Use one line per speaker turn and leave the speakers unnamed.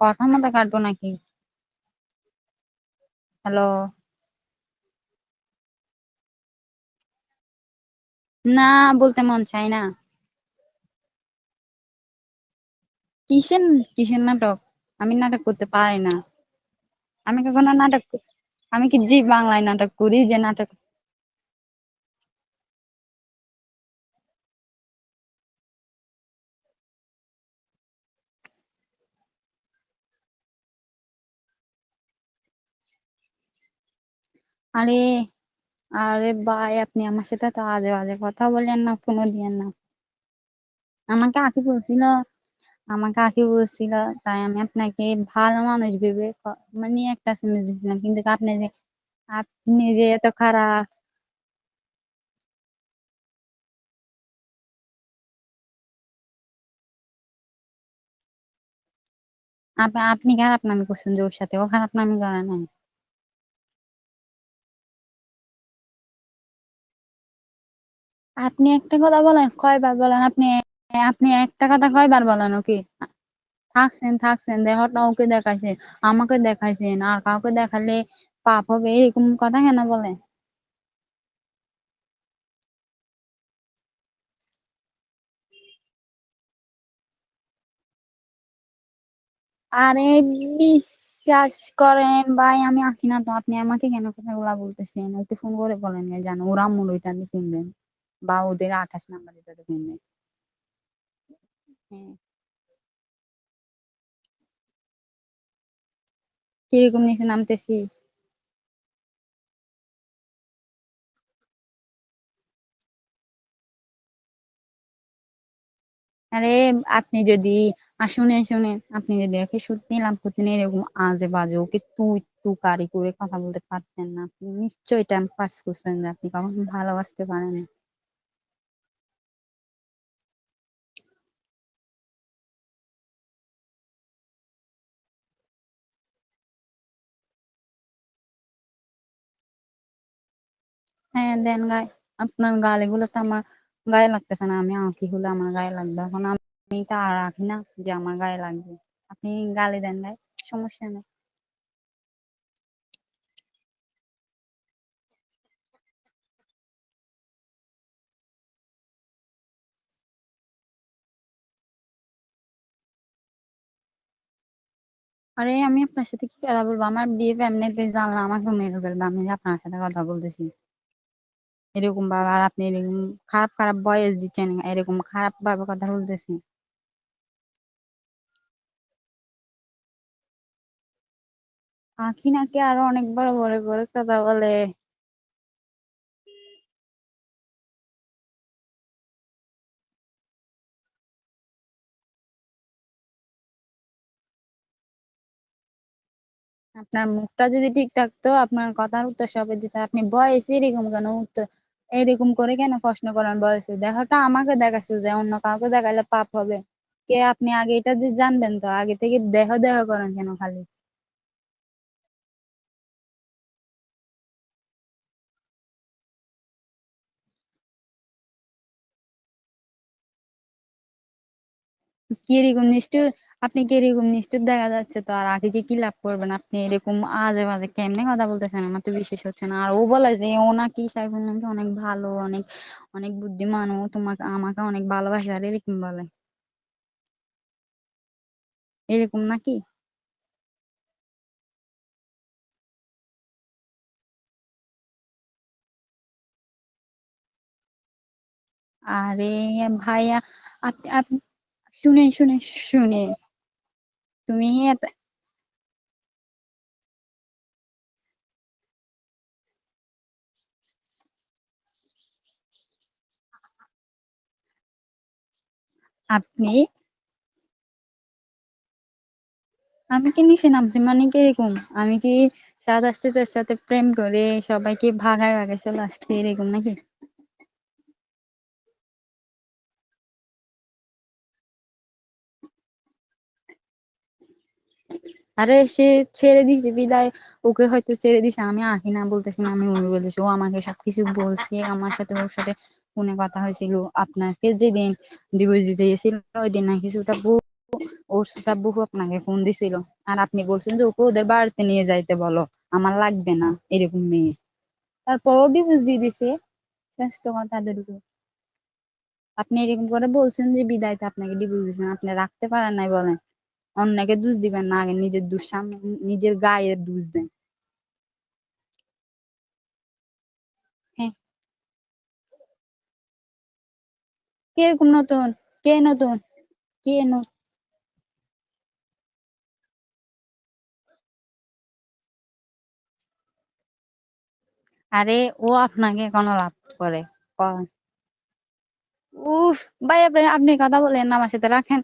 কথা মতো কাটবো নাকি? হ্যালো না, বলতে মন চাই না। কিসের কিসের নাটক? আমি নাটক করতে পারি না। আমি কখনো নাটক আমি কি জি বাংলায় নাটক করি যে নাটক আরে আরে ভাই, আপনি আমার সাথে তো আজে বাজে কথা বলেন না, ফোনও দিয়েন না। আমাকে আঁকি বলছিল, আমাকে আঁকি বলছিল, তাই আমি আপনাকে ভালো মানুষ ভেবে মানে একটা মেসেজ দিয়েছিলাম। কিন্তু আপনি যে আপনি যে এত খারাপ। আপনি খারাপ নামি করছেন যে ওর সাথে, ও খারাপ নামি করে নাই। আপনি একটা কথা বলেন, কয়বার বলেন? আপনি আপনি একটা কথা কয়বার বলেন ওকে থাকছেন থাকছেন দেহটা ওকে দেখাইছেন, আমাকে দেখাইছেন, আর কাউকে দেখালে পাপ হবে, এরকম কথা কেন বলে আরে বিশ্বাস করেন ভাই, আমি আঁকি না তো। আপনি আমাকে কেন কথাগুলা বলতেছেন? ওকে ফোন করে বলেন জানো, ওরা আম্মুর ওইটাতে কিনবেন বা ওদের আঠাশ নাম্বার কিনবেন হ্যাঁ কীরকম নিচে নামতেছি? আরে আপনি যদি আর শুনেন শুনেন। আপনি যদি ওকে সত্যি নিলাম প্রতিদিন এরকম আজে বাজে ওকে তুই তু কারি করে কথা বলতে পারতেন না। আপনি নিশ্চয়ই টাইম পাস করছেন যে আপনি কখন ভালোবাসতে পারেন হ্যাঁ দেন গায়ে, আপনার গালিগুলো তো আমার গায়ে লাগতেছে না, আমি আঁকি হলে আমার গায়ে লাগবে। এখন আমি তো আর রাখি না যে আমার গায়ে লাগবে। আপনি গালে দেন গায়ে, সমস্যা নেই। আরে, আমি আপনার সাথে কি কথা বলব? আমার বিয়ে এমনিতে জানলা আমাকে মেরে ফেলবে আমি আপনার সাথে কথা বলতেছি। এরকম ভাবে আর আপনি এরকম খারাপ খারাপ ভয়েস দিচ্ছেন, এরকম খারাপ ভাবে কথা বলতেছি আঁখি নাকি আরও অনেক বড় বড় করে কথা বলে। আপনার মুখটা যদি ঠিক থাকতো, আপনার কথার উত্তর সবে দিতে। আপনি বয়স এরকম কেন উত্তর এরকম করে কেন প্রশ্ন করেন বয়সে? দেহটা আমাকে দেখাচ্ছে যে অন্য কাউকে দেখালে পাপ হবে। কে আপনি আগে এটা জানবেন তো? আগে থেকে দেহ দেহ করেন কেন খালি? কীরকম নিষ্ঠুর? আপনি কি এরকম নিষ্ঠুর দেখা যাচ্ছে? তো আর আগে কি কি লাভ করবেন? আপনি এরকম আজে বাজে কেমনে কথা বলতেছেন? আমার তো বিশ্বাস হচ্ছে না। আর ও বলে যে, ও নাকি সাইফুল নাকি অনেক ভালো, অনেক অনেক বুদ্ধিমান। ও তোমাকে, আমাকে অনেক ভালোবাসে আর এরকম বলে। এরকম নাকি? আরে ভাইয়া, আপনি আপনি শুনে শুনে শুনে তুমি আপনি? আমি কি নিচে নামছি? মানে কি এরকম? আমি কি সাত আটটার সাথে প্রেম করে সবাইকে ভাগায় ভাগায় চলে আসছি এরকম নাকি? আরে সে ছেড়ে দিছে, বিদায়। ওকে হয়তো ছেড়ে দিছে। আমি আঁকি না বলতেছি না, আমি উনি বলতেছি। ও আমাকে সবকিছু বলছে, আমার সাথে ওর সাথে ফোনে কথা হয়েছিল। আপনাকে যেদিন ডিভোর্স দিতে গেছিল, ওই দিন নাকি কিছুটা ওর বহু আপনাকে ফোন দিছিল। আর আপনি বলছেন যে, ওকে ওদের বাড়িতে নিয়ে যাইতে বলো। আমার লাগবে না এরকম মেয়ে। তারপরও ডিভোর্স দিয়ে দিছে। স্বাস্থ্য কথা এতটুকু আপনি এরকম করে বলছেন যে বিদায়তে আপনাকে ডিভোর্স দিয়েছেন আপনি রাখতে পারেন নাই বলেন। অন্যকে দোষ দিবেন না, আগে নিজের দোষ নিজের গায়ে দোষ দেন। কে নতুন? কে নতুন? কে নতুন? আরে, ও আপনাকে কোনো লাভ করে। উফ, ভাই আপনি আপনি কথা বলেন, আমার সাথে রাখেন।